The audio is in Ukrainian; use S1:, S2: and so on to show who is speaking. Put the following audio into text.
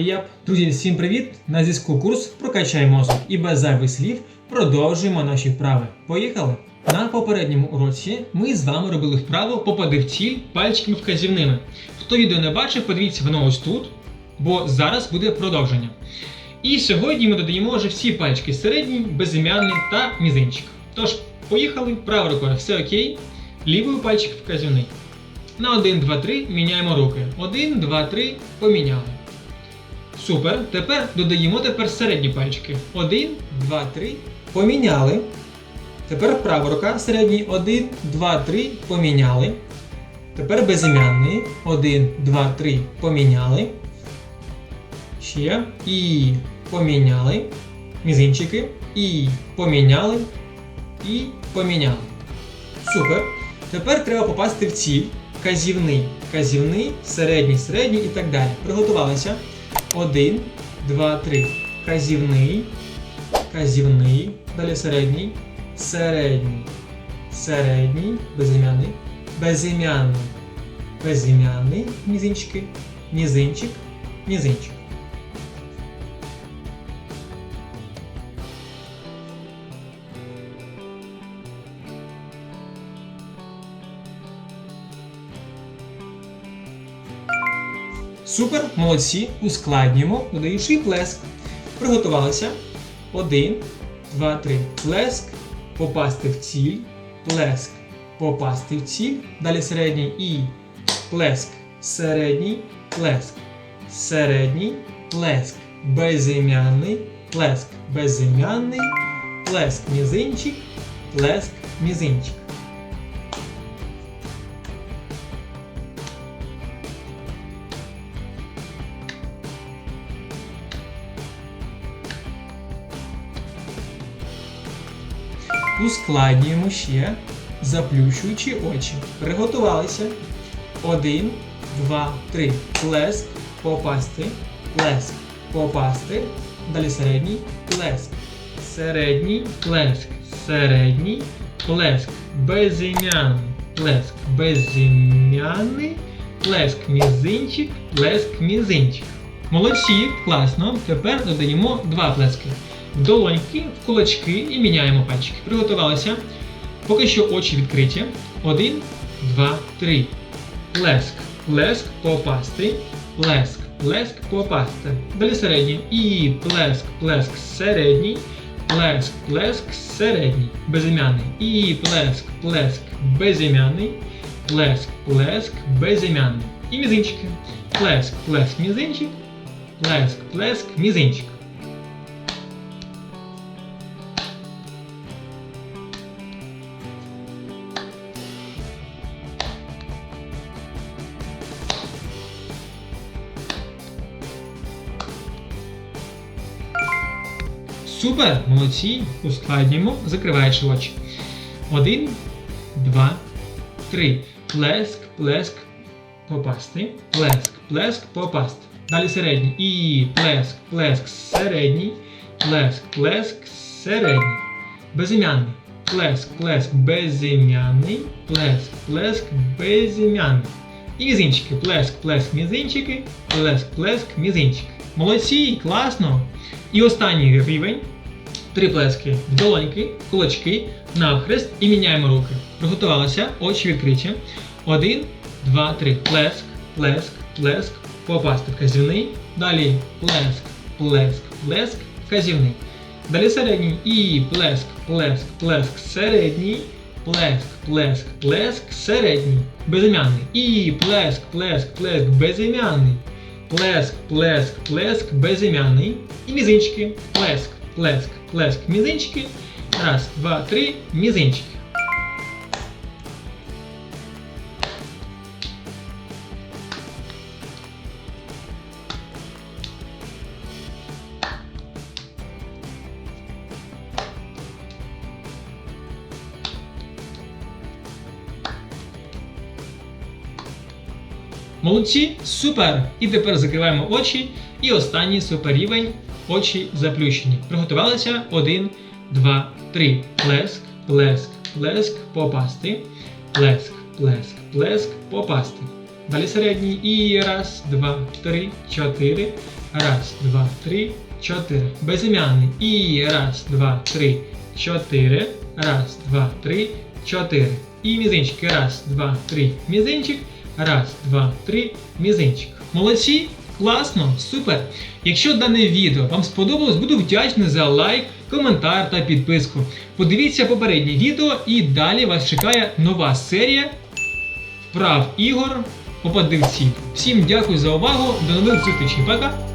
S1: Єп. Друзі, всім привіт! На зв'язку курс Прокачай мозок і без зайвих слів продовжуємо наші вправи. Поїхали! На попередньому уроці ми з вами робили вправу попади в ціль пальчиками вказівними. Хто відео не бачив, подивіться воно ось тут, бо зараз буде продовження. І сьогодні ми додаємо вже всі пальчики середній, безім'яний та мізинчик. Тож, поїхали, правою рукою все окей, лівою пальчик вказівний. На 1, 2, 3 міняємо руки. 1, 2, 3 поміняли. Супер. Тепер додаємо тепер середні пальчики. 1, 2, 3 поміняли. Тепер права рука середній 1, 2, 3 поміняли. Тепер безім'яний. 1, 2, 3 поміняли. Ще. І поміняли. Мізинчики. І поміняли. І поміняли. Супер. Тепер треба попасти в ціль. Казівний, казівний, середній, середній і так далі. Приготувалися. Один, два, три. Казівний, казівний. Далі середній, середній, середній, безім'яний, безім'яний, безім'яний, мізинчики, мізинчик, мізинчик. Супер, молодці, ускладнюємо, додаючи плеск. Приготувалися. Один, два, три. Плеск, попасти в ціль, плеск, попасти в ціль. Далі середній і плеск, середній, плеск, середній, плеск, безім'яний, плеск, безім'яний, плеск, мізинчик, плеск, мізинчик. Ускладнюємо ще, заплющуючи очі. Приготувалися. Один, два, три. Плеск, попасти, плеск, попасти. Далі середній, плеск. Середній, плеск, середній, плеск, безім'яний, плеск, безім'яний, плеск, мізинчик, плеск, мізинчик. Молодці, класно. Тепер додаємо два плески долоньки, в кулачки і міняємо пальчики. Приготувалися. Поки що очі відкриті. Один, два, три. Плеск. Плеск попасти. Плеск. Плеск попасти. Далі середній. І плеск, плеск середній. Плеск, плеск середній. Безім'яний. І плеск, плеск безім'яний. Плеск, плеск безім'яний. І мізинчики. Плеск, плеск, мізинчик. Плеск, плеск, мізинчик. Супер! Молодці! Ускладнюємо, закриваючи очі. Один, два, три. Плеск, плеск, попасти. Плеск, плеск, попасти. Далі середній. І плеск, плеск, середній. Плеск, плеск, середній. Безім'яний. Плеск, плеск, безім'яний. Плеск, плеск, безім'яний. І мізинчики. Плеск, плеск, мізинчики. Плеск, плеск, мізинчики. Молодці, класно! І останній рівень. Три плески в долоньки, кулачки, навхрест і міняємо руки. Приготувалися, очі відкриті. Один, два, три. Плеск, плеск, плеск, попасти вказівний. Далі плеск, плеск, плеск, вказівний. Далі середній і плеск, плеск, плеск, середній. Плеск, плеск, плеск, середній. Безім'яний. І плеск, плеск, плеск, безім'яний. Плеск, плеск, плеск, безім'яний. І мізинчики. Плеск, плеск, плеск, мізинчики. Раз, два, три, мізинчики. Молодці, супер! І тепер закриваємо очі. І останній суперрівень очі заплющені. Приготувалися. Один, два, три. Плеск, плеск, плеск, попасти. Плеск, плеск, плеск, попасти. Далі середній. І раз, два, три, чотири. Раз, два, три, чотири. Безім'яний. І раз, два, три, чотири. Раз, два, три, чотири. І мізинчики. Раз, два, три. Мізинчик. Раз, два, три. Мізинчик. Молодці. Класно, супер! Якщо дане відео вам сподобалось, буду вдячний за лайк, коментар та підписку. Подивіться попереднє відео і далі вас чекає нова серія вправ ігор попадивців. Всім дякую за увагу, до нових зустрічей. Пока!